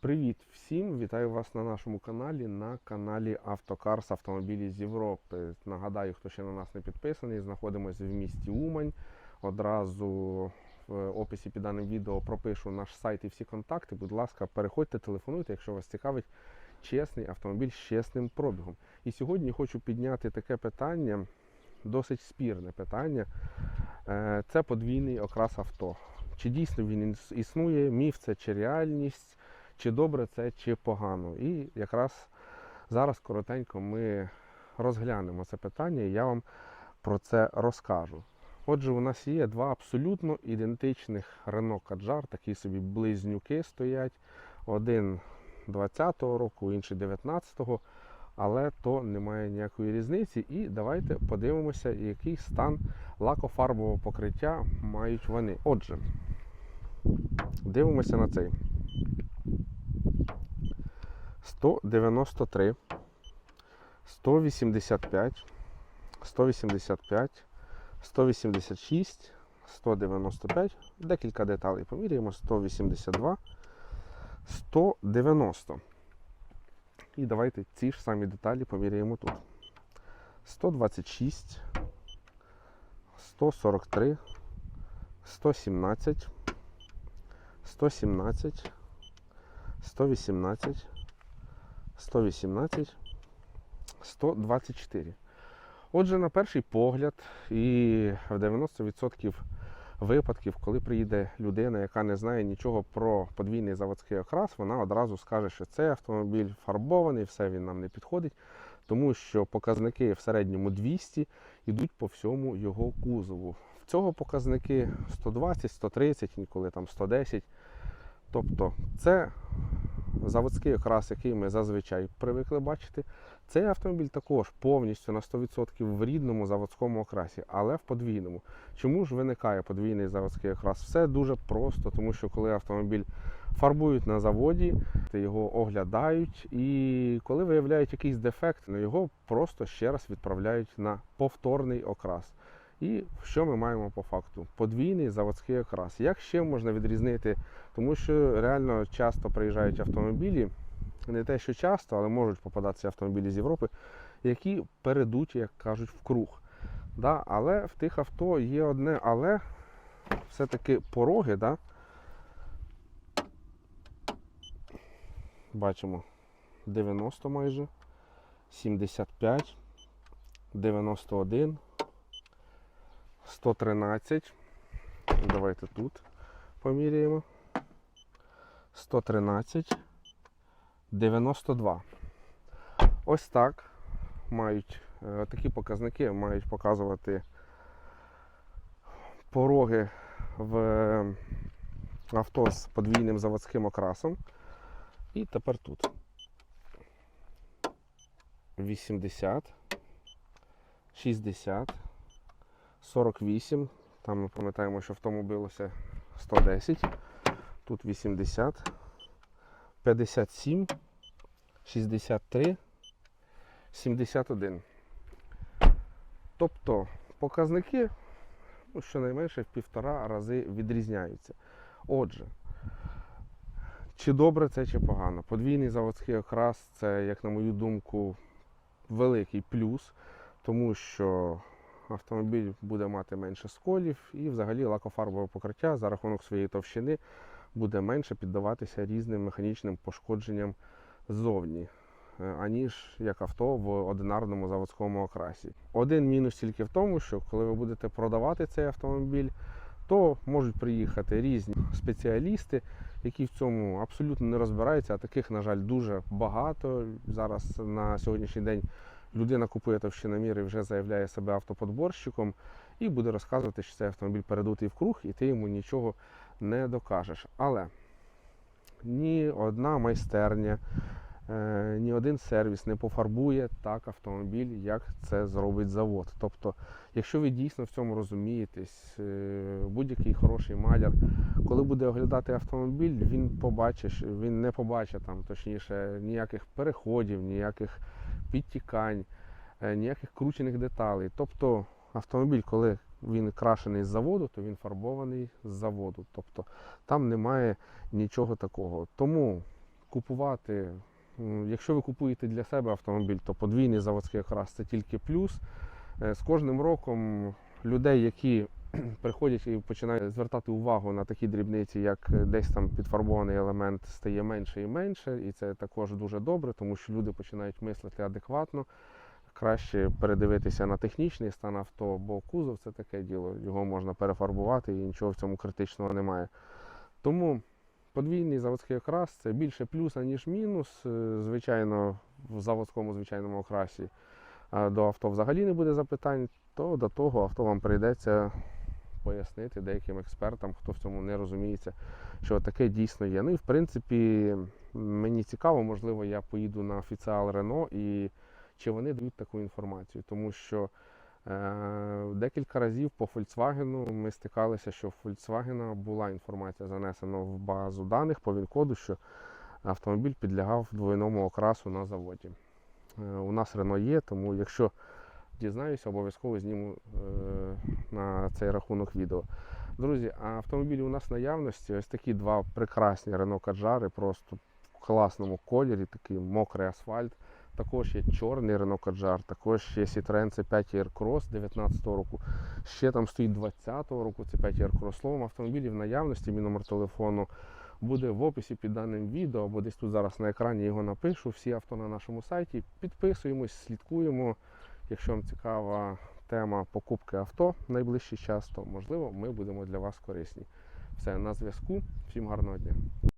Привіт всім! Вітаю вас на нашому каналі, на каналі Автокарс Автомобілі з Європи. Нагадаю, хто ще на нас не підписаний, знаходимося в місті Умань. Одразу в описі під даним відео пропишу наш сайт і всі контакти. Будь ласка, переходьте, телефонуйте, якщо вас цікавить чесний автомобіль з чесним пробігом. І сьогодні хочу підняти таке питання, досить спірне питання. Е, Це подвійний окрас авто. Чи дійсно він існує, міф це чи реальність? Чи добре це, чи погано. І якраз зараз коротенько ми розглянемо це питання, і я вам про це розкажу. Отже, у нас є два абсолютно ідентичних Kadjar, такі собі близнюки стоять. Один 20-го року, інший 19-го, але то немає ніякої різниці. І давайте подивимося, який стан лакофарбового покриття мають вони. Отже, дивимося на цей. 193, 185, 185, 186, 195, декілька деталей поміряємо, 182, 190. І давайте ці ж самі деталі поміряємо тут. 126, 143, 117, 117, 118, 118, 124. Отже, на перший погляд, і в 90% випадків, коли приїде людина, яка не знає нічого про подвійний заводський окрас, вона одразу скаже, що цей автомобіль фарбований, все він нам не підходить, тому що показники в середньому 200 йдуть по всьому його кузову. В цього показники 120, 130, інколи там 110. Тобто це заводський окрас, який ми зазвичай привикли бачити. Цей автомобіль також повністю на 100% в рідному заводському окрасі, але в подвійному. Чому ж виникає подвійний заводський окрас? Все дуже просто, тому що коли автомобіль фарбують на заводі, його оглядають, і коли виявляють якийсь дефект, ну, його просто ще раз відправляють на повторний окрас. І що ми маємо по факту? Подвійний заводський окрас. Як ще можна відрізнити? Тому що реально часто приїжджають автомобілі, не те, що часто, але можуть попадатися автомобілі з Європи, які передуті, як кажуть, в круг. Да? Але в тих авто є одне, але все-таки пороги, да? бачимо 90 майже, 75, 91. 113. Давайте тут поміряємо. 113, 92. Ось так мають е, такі показники мають показувати пороги в е, авто з подвійним заводським окрасом. І тепер тут 80, 60. 48. Там ми пам'ятаємо, що в тому билося 110. Тут 80, 57, 63, 71. Тобто показники ну, щонайменше в півтора рази відрізняються. Отже, чи добре це, чи погано. Подвійний заводський окрас це, як на мою думку, великий плюс, тому що автомобіль буде мати менше сколів і взагалі лакофарбове покриття за рахунок своєї товщини буде менше піддаватися різним механічним пошкодженням ззовні, е, аніж як авто в одинарному заводському окрасі. Один мінус тільки в тому, що коли ви будете продавати цей автомобіль, то можуть приїхати різні спеціалісти, які в цьому абсолютно не розбираються, а таких, на жаль, дуже багато. Зараз на сьогоднішній день людина купує товщиномір і вже заявляє себе автоподборщиком і буде розказувати, що цей автомобіль передутий в круг, і ти йому нічого не докажеш. Але ні одна майстерня, е, ні один сервіс не пофарбує так автомобіль, як це зробить завод. Тобто, якщо ви дійсно в цьому розумієтесь, е, будь-який хороший маляр, коли буде оглядати автомобіль, він побачить, він не побачить там, точніше, ніяких переходів, ніяких підтікань, е, ніяких кручених деталей. Тобто автомобіль, коли він крашений з заводу, то він фарбований з заводу. Тобто там немає нічого такого. Тому купувати. Якщо ви купуєте для себе автомобіль, то подвійний заводський окрас це тільки плюс. Е, З кожним роком людей, які приходять і починають звертати увагу на такі дрібниці, як е, десь там підфарбований елемент стає менше і менше, і це також дуже добре, тому що люди починають мислити адекватно. Краще передивитися на технічний стан авто, бо кузов це таке діло, його можна перефарбувати і нічого в цьому критичного немає. Тому подвійний заводський окрас це більше плюса, ніж мінус. Е, Звичайно, в заводському звичайному окрасі до авто взагалі не буде запитань, то до того авто вам прийдеться пояснити деяким експертам, хто в цьому не розуміється, що таке дійсно є. Ну і в принципі, мені цікаво, можливо, я поїду на офіціал Рено і чи вони дають таку інформацію, тому що е, декілька разів по Volkswagen ми стикалися, що в Volkswagen була інформація занесена в базу даних по ВІН-коду, що автомобіль підлягав двойному окрасу на заводі. Е, у нас Рено є, тому якщо дізнаюся, обов'язково зніму е, на цей рахунок відео. Друзі, автомобілі у нас наявності ось такі два прекрасні Renault Каджари, просто в класному кольорі, такий мокрий асфальт. Також є чорний Renault Kadjar, також є Citroen C5 Aircross 19 року. Ще там стоїть 20 року C5 Aircross. Словом, автомобілі в наявності, мій номер телефону буде в описі під даним відео, або десь тут зараз на екрані його напишу. Всі авто на нашому сайті. Підписуємось, слідкуємо. Якщо вам цікава тема покупки авто в найближчий час, то можливо ми будемо для вас корисні. Все, на зв'язку. Всім гарного дня.